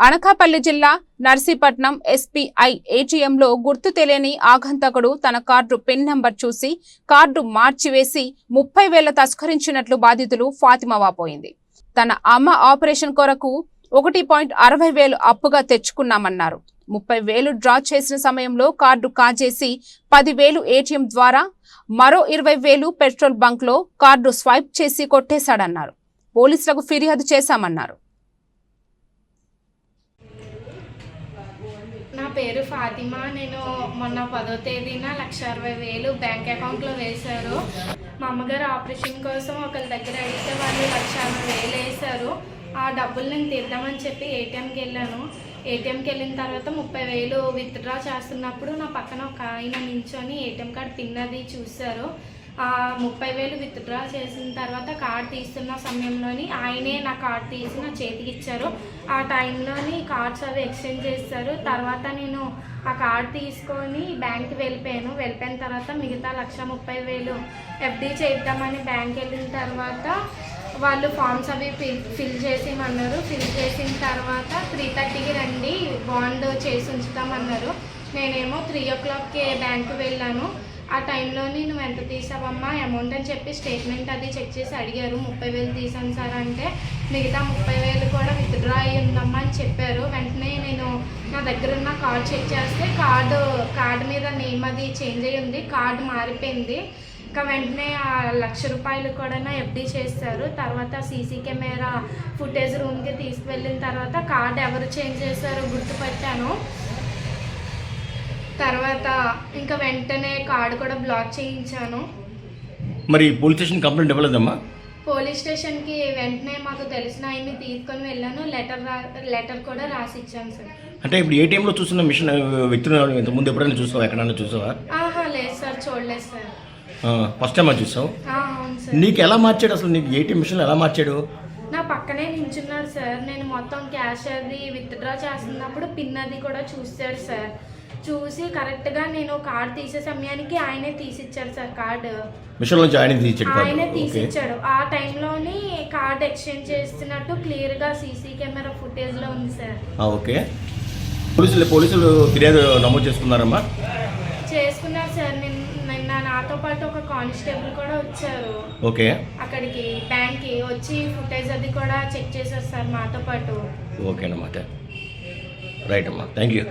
అనకాపల్లి జిల్లా నర్సీపట్నం ఎస్పీఐ ఏటీఎంలో గుర్తు తెలియని ఆగంతకుడు తన కార్డు పిన్ నంబర్ చూసి కార్డు మార్చివేసి ముప్పై వేల తస్కరించినట్లు బాధితులు ఫాతిమా వాపోయింది తన అమ్మ ఆపరేషన్ కొరకు ఒకటి పాయింట్ అరవై వేలు అప్పుగా తెచ్చుకున్నామన్నారు. ముప్పై వేలు డ్రా చేసిన సమయంలో కార్డు కాజేసి పదివేలు ఏటీఎం ద్వారా మరో ఇరవై వేలు పెట్రోల్ బంక్లో కార్డు స్వైప్ చేసి కొట్టేశాడన్నారు. పోలీసులకు ఫిర్యాదు చేశామన్నారు. నా పేరు ఫాతిమా. నేను మొన్న పదో తేదీన లక్ష అరవై వేలు బ్యాంక్ అకౌంట్లో వేశారు. మా అమ్మగారు ఆపరేషన్ కోసం ఒకరి దగ్గర అడిగితే వాళ్ళు లక్ష అరవై వేలు వేశారు. ఆ డబ్బులు నేను తీద్దామని చెప్పి ఏటీఎంకి వెళ్ళాను. ఏటీఎంకి వెళ్ళిన తర్వాత ముప్పై వేలు విత్డ్రా చేస్తున్నప్పుడు నా పక్కన ఒక ఆయన నించొని ఏటీఎం కార్డ్ పిన్ అది చూశారు. ముప్పై వేలు విత్డ్రా చేసిన తర్వాత కార్డ్ తీస్తున్న సమయంలోని ఆయనే నా కార్డ్ తీసి నా చేతికి ఇచ్చారు. ఆ టైంలోని కార్డ్స్ అవి ఎక్స్చేంజ్ చేస్తారు. తర్వాత నేను ఆ కార్డ్ తీసుకొని బ్యాంక్కి వెళ్ళిపోయాను. వెళ్ళిపోయిన తర్వాత మిగతా లక్ష ముప్పై వేలు ఎఫ్డీ చేద్దామని బ్యాంక్ వెళ్ళిన తర్వాత వాళ్ళు ఫామ్స్ అవి ఫిల్ ఫిల్ చేసేయమన్నారు. ఫిల్ చేసిన తర్వాత త్రీ థర్టీకి రండి బాండ్ చేసి ఉంచుతామన్నారు. నేనేమో త్రీ ఓ క్లాక్కి బ్యాంకు వెళ్ళాను. ఆ టైంలోనే నువ్వు ఎంత తీసావమ్మా అమౌంట్ అని చెప్పి స్టేట్మెంట్ అది చెక్ చేసి అడిగారు. ముప్పై వేలు తీసాను సార్ అంటే మిగతా ముప్పై వేలు కూడా విత్డ్రా అయ్యిందమ్మా అని చెప్పారు. వెంటనే నేను నా దగ్గర ఉన్న కార్డ్ చెక్ చేస్తే కార్డు కార్డు మీద నేమ్ అది చేంజ్ అయ్యి ఉంది కార్డు మారిపోయింది. ఇంకా వెంటనే ఆ లక్ష రూపాయలు కూడా ఎఫ్డీ చేస్తారు. తర్వాత సీసీ కెమెరా ఫుటేజ్ రూమ్కి తీసుకువెళ్ళిన తర్వాత కార్డు ఎవరు చేంజ్ చేశారో గుర్తుపట్టాను. తర్వాత ఇంకా వెంటనే కార్డు కూడా బ్లాక్ చేయించాను. మరి పోలీస్ స్టేషన్ కంప్లైంట్ ఇవ్వలేదమ్మా? పోలీస్ స్టేషన్కి వెంటనే మాకు తెలిసిన ఆయన్ని తీసుకొని వెళ్ళాను. లెటర్ రా లెటర్ కూడా రాసి ఇచ్చాను సార్. అంటే ఇప్పుడు ఏటీఎంలో చూస్తున్న మిషన్ వ్యక్తిని ఇంతకుముందు ఎప్పుడైనా చూసావా? ఎక్కడైనా చూసావా? ఆహా లేదు సార్ చూడలేదు సార్. ఫస్ట్ టైం చూసావు? ఆ, అవును సార్. నీకు ఎలా మార్చాడు అసలు? నీకు ఏటీఎం మిషన్ ఎలా మార్చాడు? నా పక్కనే నించున్నాడు సార్. నేను మొత్తం క్యాష్ అది విత్డ్రా చేస్తున్నప్పుడు పిన్ అది కూడా చూశాడు సార్. చూసి కరెక్ట్గా నేను కార్డ్ తీసే సమయానికి ఆయనే తీసిచ్చాడు సార్ కార్డు. మిషన్ నుంచి ఆయన తీసాడు ఆయనే ఓకే. తీసిచ్చాడు. ఆ టైంలోని కార్డ్ ఎక్స్చేంజ్ చేస్తున్నట్టు క్లియర్గా సీసీ కెమెరా ఫుటేజ్లో ఉంది సార్. ఓకే. పోలీసులు పోలీసులు ఫిర్యాదు నమోదు చేసుకున్నారమ్మా? చేసుకున్నారు సార్. నిన్న నిన్న నాతో పాటు ఒక కానిస్టేబుల్ కూడా వచ్చారు. ఓకే. అక్కడికి బ్యాంక్కి వచ్చి ఫుటేజ్ అది కూడా చెక్ చేశారు సార్ మాతో పాటు. ఓకేనమ్మా రైట్ అమ్మా. Thank you.